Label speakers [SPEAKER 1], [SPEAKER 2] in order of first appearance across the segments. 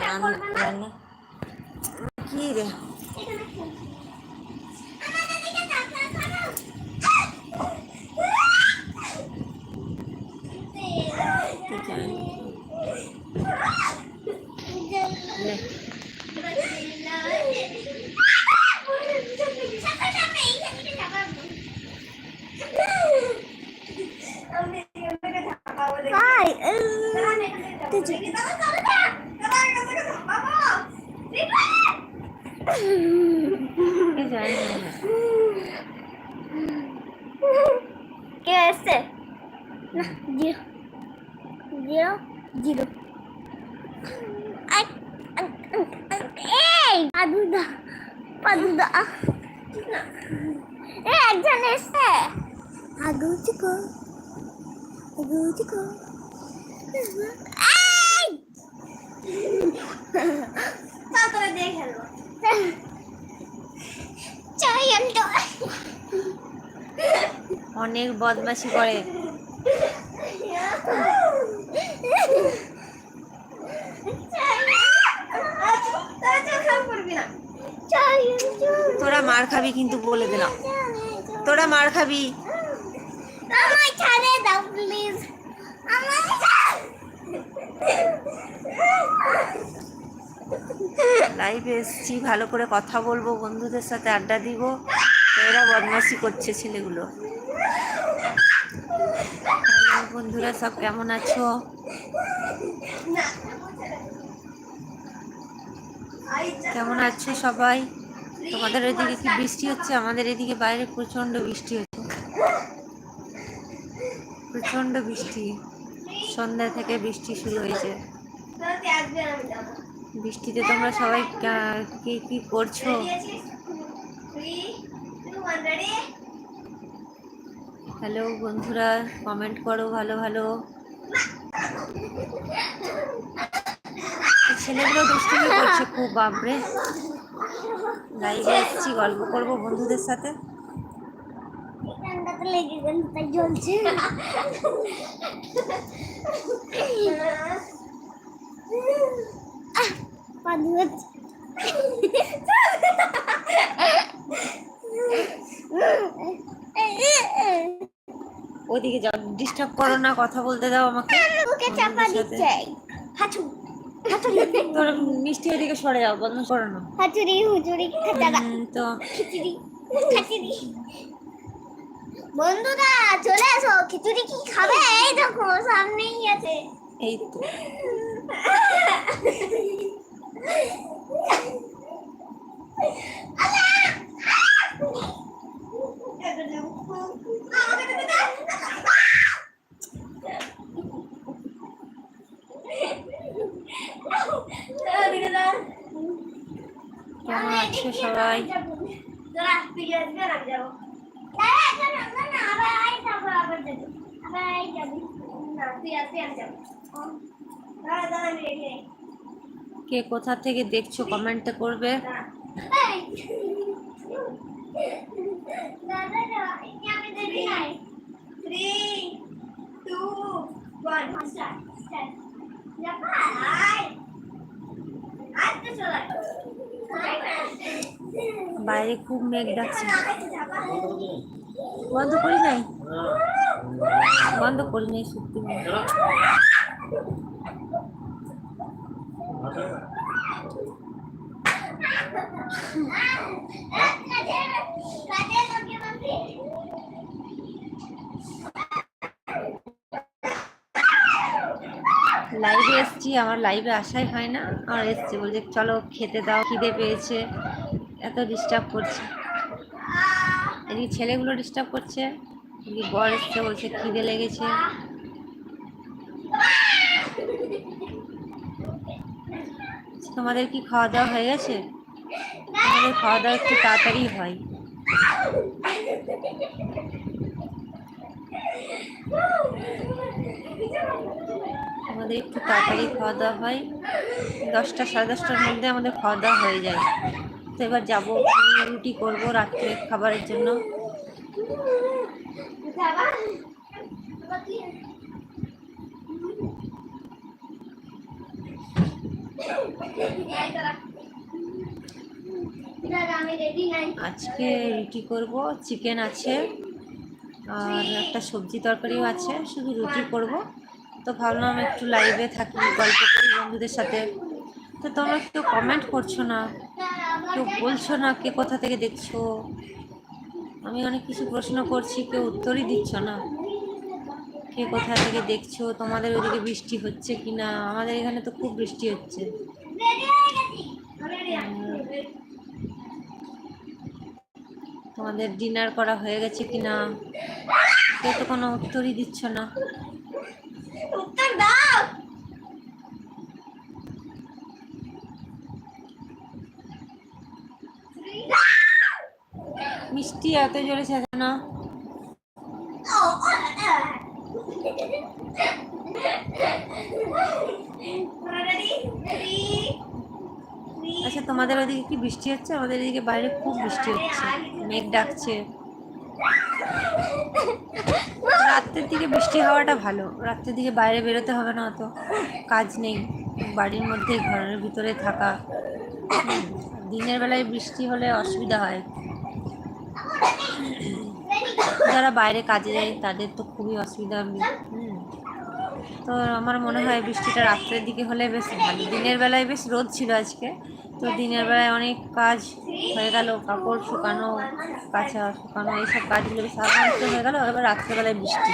[SPEAKER 1] রান্না রান্না। কি রে?
[SPEAKER 2] এখানে করো
[SPEAKER 1] কি
[SPEAKER 2] এসছে না জিরো জিরো জিরো এই পাদুদা পাদুদা এ একজন এসছে আগু চিকো আগু চিকো এই তারপরে
[SPEAKER 1] অনেক বদমাশি করে। তোরা মার খাবি কিন্তু বলে দিলাম। তোরা মার খাবি।
[SPEAKER 2] আমায় ছাড়ে দাও প্লিজ আমায়
[SPEAKER 1] লাইভে এসছি, ভালো করে কথা বলব, বন্ধুদের সাথে আড্ডা দিব। এরা বদমাশি করছে ছেলেগুলো। বন্ধুরা, সব কেমন আছো? কেমন আছো সবাই? তোমাদের এদিকে কি বৃষ্টি হচ্ছে? আমাদের এদিকে বাইরে প্রচণ্ড বৃষ্টি হচ্ছে। প্রচণ্ড বৃষ্টি। সন্ধ্যা থেকে বৃষ্টি শুরু হয়েছে। বৃষ্টিতে তোমরা সবাই কা- কি করছ? হ্যালো বন্ধুরা কমেন্ট করো ভালো ভালো। ছেলেগুলো দুষ্টুমি করছে খুব বাপরে। লাইভে এসেছি গল্প করব বন্ধুদের সাথে।
[SPEAKER 2] ঠান্ডাতে লেগে গেল তাই জ্বলছে। পানি হচ্ছে
[SPEAKER 1] ওদিকে যাও ডিস্টার্ব করো না কথা বলতে দাও আমাকে।
[SPEAKER 2] বুকে চাপা দিচ্ছে। হাঁচু
[SPEAKER 1] তোর মিষ্টি ওদিকে সরে যাও বন্ধ করো না।
[SPEAKER 2] হাঁচুরি খাচারা
[SPEAKER 1] তো
[SPEAKER 2] খিচুড়ি খিচুড়ি বন্ধুরা চলে এসো খিচুড়ি কি খাবে? এই দেখো সামনেই আছে।
[SPEAKER 1] এই তো। কেমন আছো সবাই? কে কোথা থেকে দেখছ কমেন্টে করবে? বাইরে খুব মেঘ ডাকছে। বন্ধ করি নাই? বন্ধ করি নাই সত্যি। লাইভে এসছি, আমার লাইভে আসাই হয় না। আর এসছি, বলছে, চলো খেতে দাও, খিদে পেয়েছে, এত ডিস্টার্ব করছে। এদিকে ছেলেগুলো ডিস্টার্ব করছে, এদিকে বর এসছে, বলছে খিদে লেগেছে। তোমাদের কি খাওয়া দাওয়া হয়ে গেছে? আমাদের খাওয়া দাওয়া একটু তাড়াতাড়ি হয়। আমাদের একটু তাড়াতাড়ি খাওয়া দাওয়া হয়। দশটা, সাড়ে দশটার মধ্যে আমাদের খাওয়া দাওয়া হয়ে যায়। তো এবার যাব রুটি করব রাত্রে খাবারের জন্য। আজকে রুটি করব চিকেন আছে, আর একটা সবজি তরকারিও আছে, শুধু রুটি করব। তো ভাবলাম একটু লাইভে থাকি, গল্প করি বন্ধুদের সাথে। তো তোমরা কেউ কমেন্ট করছ না? কেউ বলছো না? কে কোথা থেকে দেখছ? আমি অনেক কিছু প্রশ্ন করছি, কেউ উত্তরই দিচ্ছ না। কে কোথা থেকে দেখছ? তোমাদের ওদিকে বৃষ্টি হচ্ছে কি না আমাদের এখানে তো খুব বৃষ্টি হচ্ছে। তোমাদের ডিনার করা হয়ে গেছে কি না কেউ তো কোনো উত্তরই দিচ্ছ না।
[SPEAKER 2] উত্তর দাও।
[SPEAKER 1] মিষ্টি এত জোরে চেঁচা না।
[SPEAKER 2] রেডি রেডি
[SPEAKER 1] আচ্ছা তোমাদের ওদিকে কি বৃষ্টি হচ্ছে? আমাদের এদিকে বাইরে খুব বৃষ্টি হচ্ছে। মেঘ ডাকছে। রাত্রের দিকে বৃষ্টি হওয়াটা ভালো। রাত্রের দিকে বাইরে বেরোতে হবে না অত। কাজ নেই। বাড়ির মধ্যে, ঘরের ভিতরে থাকা। দিনের বেলায় বৃষ্টি হলে অসুবিধা হয়। যারা বাইরে কাজে যায়, তাদের তো খুবই অসুবিধা। তো আমার মনে হয় বৃষ্টিটা রাত্রের দিকে হলে বেশ ভালো। দিনের বেলায় বেশ রোদ ছিল আজকে। তো দিনের বেলায় অনেক কাজ হয়ে গেল, কাপড় শুকানো, কাঁচা শুকানো, এইসব কাজগুলো আরামসে হয়ে গেল। এবার রাত্রেবেলায় বৃষ্টি।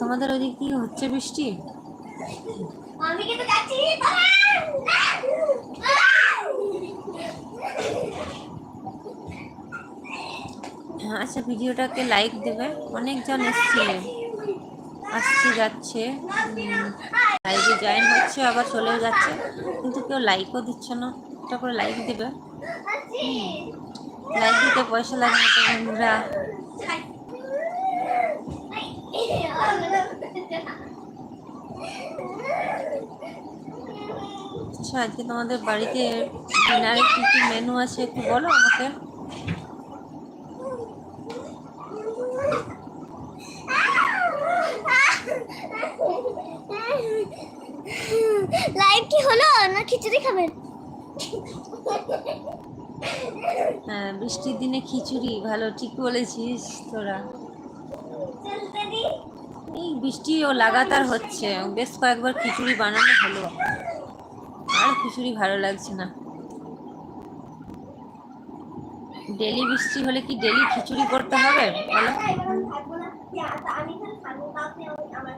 [SPEAKER 1] তোমাদের ওদিকে কি হচ্ছে বৃষ্টি
[SPEAKER 2] আমি কিন্তু যাচ্ছি
[SPEAKER 1] হ্যাঁ, আচ্ছা ভিডিওটাকে লাইক দেবে। অনেকজন এসছে আসছে, যাচ্ছে। লাইভে জয়েন হচ্ছে, আবার চলেও যাচ্ছে। কিন্তু কেউ লাইকও দিচ্ছে না। একটা করে লাইক দেবে। লাইক দিতে পয়সা লাগে না বন্ধুরা। আচ্ছা আজকে তোমাদের বাড়িতে ডিনারে কী কী মেনু আছে একটু বলো আমাকে।
[SPEAKER 2] লাইভ কি হলো না খিচুড়ি খাবেন?
[SPEAKER 1] হ্যাঁ বৃষ্টির দিনে খিচুড়ি ভালো ঠিক বলেছিস তোরা। এই বৃষ্টিও লাগাতার হচ্ছে বেশ কয়েকবার খিচুড়ি বানানো হলো। আর খিচুড়ি ভালো লাগছে না। ডেলি বৃষ্টি হলে কি ডেলি খিচুড়ি করতে হবে বলো
[SPEAKER 2] আমি খাব কাউকে আমার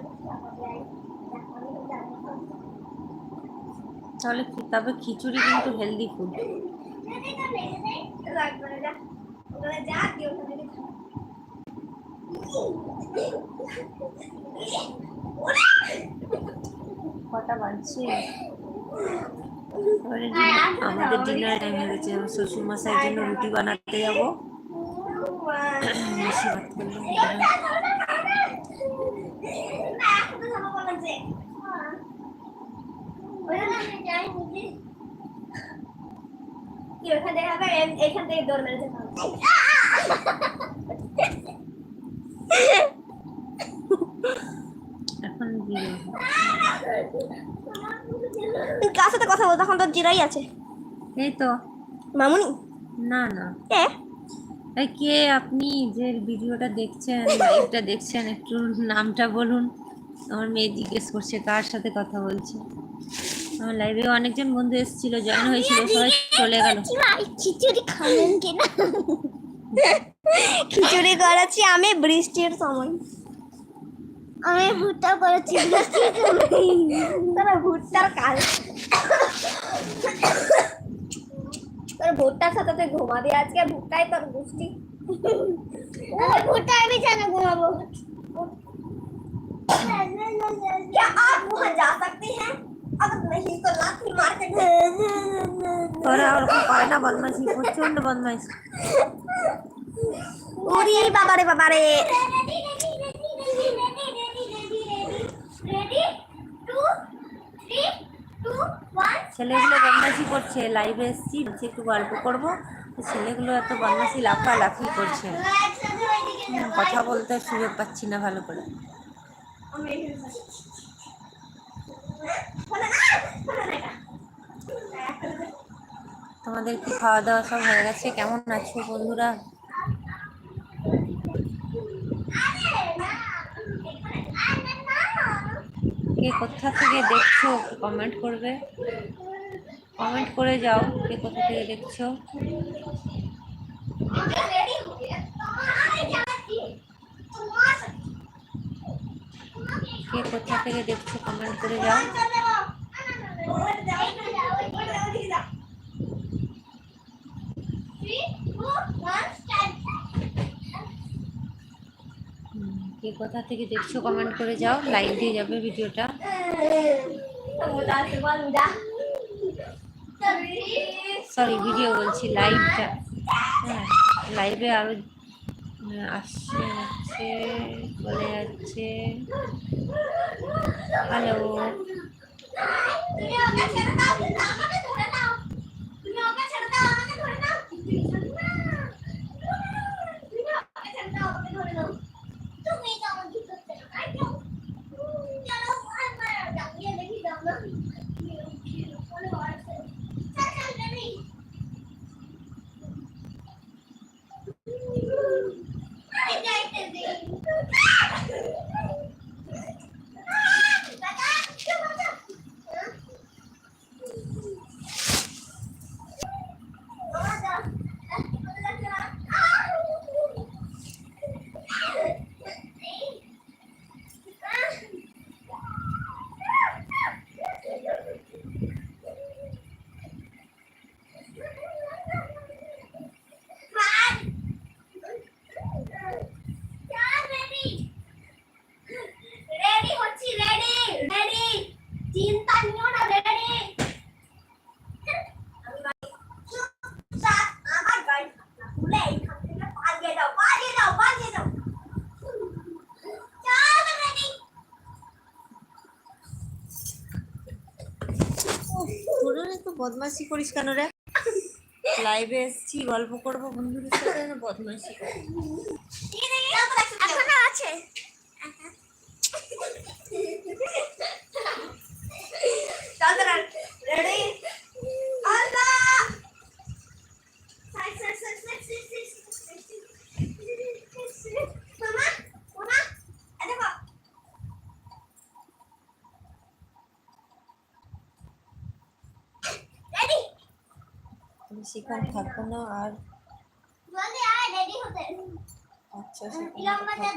[SPEAKER 1] তাহলে তবে খিচুড়ি কিন্তু হেলদি ফুড কটা বাজছে? আমাদের ডিনার টাইম হয়ে গেছে, আমার শ্বশুর মশাইয়ের জন্য রুটি বানাতে যাব। বেশি ভাত করলে।
[SPEAKER 2] এখান থেকে আবার এখান থেকে দৌড় মেরেছে কার সাথে কথা তখন তো জিরাই আছে।
[SPEAKER 1] এই তো।
[SPEAKER 2] মামুনি?
[SPEAKER 1] না না।
[SPEAKER 2] এ
[SPEAKER 1] এই কে? আপনি যে ভিডিওটা দেখছেন লাইভটা দেখছেন একটু নামটা বলুন। আমার মেয়ে জিজ্ঞেস করছে কার সাথে কথা বলছে? আমার লাইভে অনেকজন বন্ধু এসেছিল জয়েন হয়েছিল সবাই চলে গেল
[SPEAKER 2] খিচুড়ি খাবেন কিনা খিচুড়ি করেছি আমি বৃষ্টির সময় আমি ভুট্টা করেছি বৃষ্টির সময় তারা ভুট্টার কাল তোর ভুট্টার সাথে তুই ঘুমাবি আজকে ভুট্টাই তোর বৃষ্টি ভুট্টা আমি জানো ঘুমাবো क्या आप वहाँ जा सकते हैं
[SPEAKER 1] করে না বদমাইশি বদমাইশি।
[SPEAKER 2] বাবারে
[SPEAKER 1] ছেলেগুলো বদমাসি করছে লাইভে এসছি একটু গল্প করব। ছেলেগুলো এত বদমাসি লাফালাফি করছে। কথা বলতে সুযোগ পাচ্ছি না ভালো করে। তোমাদের কি খাওয়া দাওয়া সব হয়ে গেছে? কেমন আছো বন্ধুরা? কে কোথা থেকে দেখছ কমেন্ট করবে। কমেন্ট করে যাও কে কোথা থেকে দেখছ কে কোথা থেকে দেখছ কমেন্ট করে যাও। কে কোথা থেকে দেখছ কমেন্ট করে যাও। লাইক দিয়ে যাবে ভিডিওটা। সরি ভিডিও বলছি লাইভটা হ্যাঁ লাইভে আরও আসছে হচ্ছে বলে যাচ্ছে। হ্যালো
[SPEAKER 2] তুমি তো আমাকে করতে না তাই তো চলো আমার ডাকিয়ে দেখি দাও না বলে আছে চল চল রেডি আরে যাইতে দে দাদা চলো রেডি হচ্ছি রেডি রেডি চিন্তা নিও না রেডি আমার গাড়ি খুলে এইখান থেকে পালিয়ে দাও পালিয়ে দাও পালিয়ে দাও চল রেডি
[SPEAKER 1] বদমাশি করিস কেন রে? লাইভে এসছি গল্প করব বন্ধুদের সাথে
[SPEAKER 2] বদমাসি আছে।
[SPEAKER 1] থাকব না আর আচ্ছা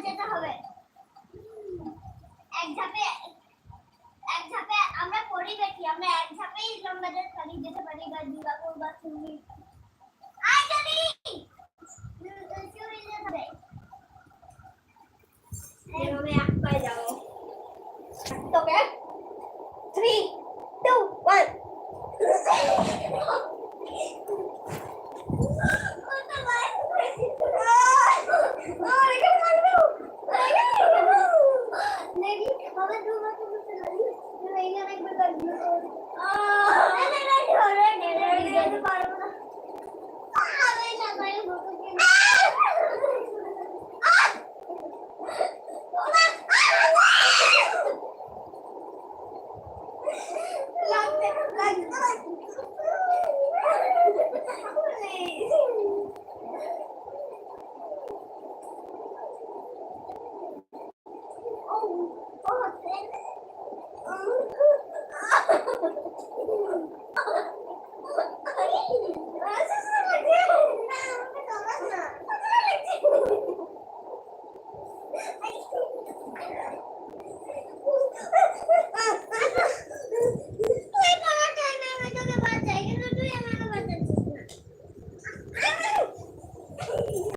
[SPEAKER 2] যেতে হবে।